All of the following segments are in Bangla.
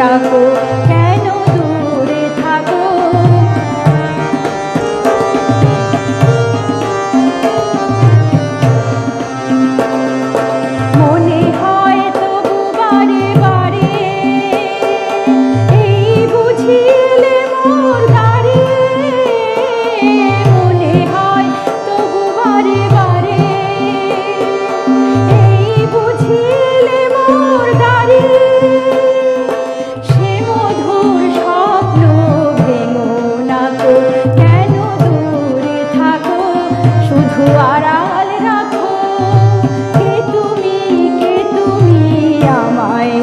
ডাকো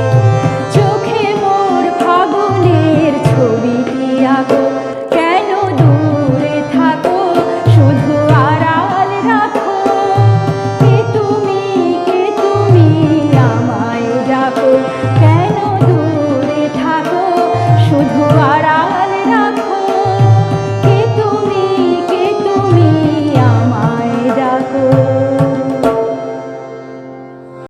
Thank you.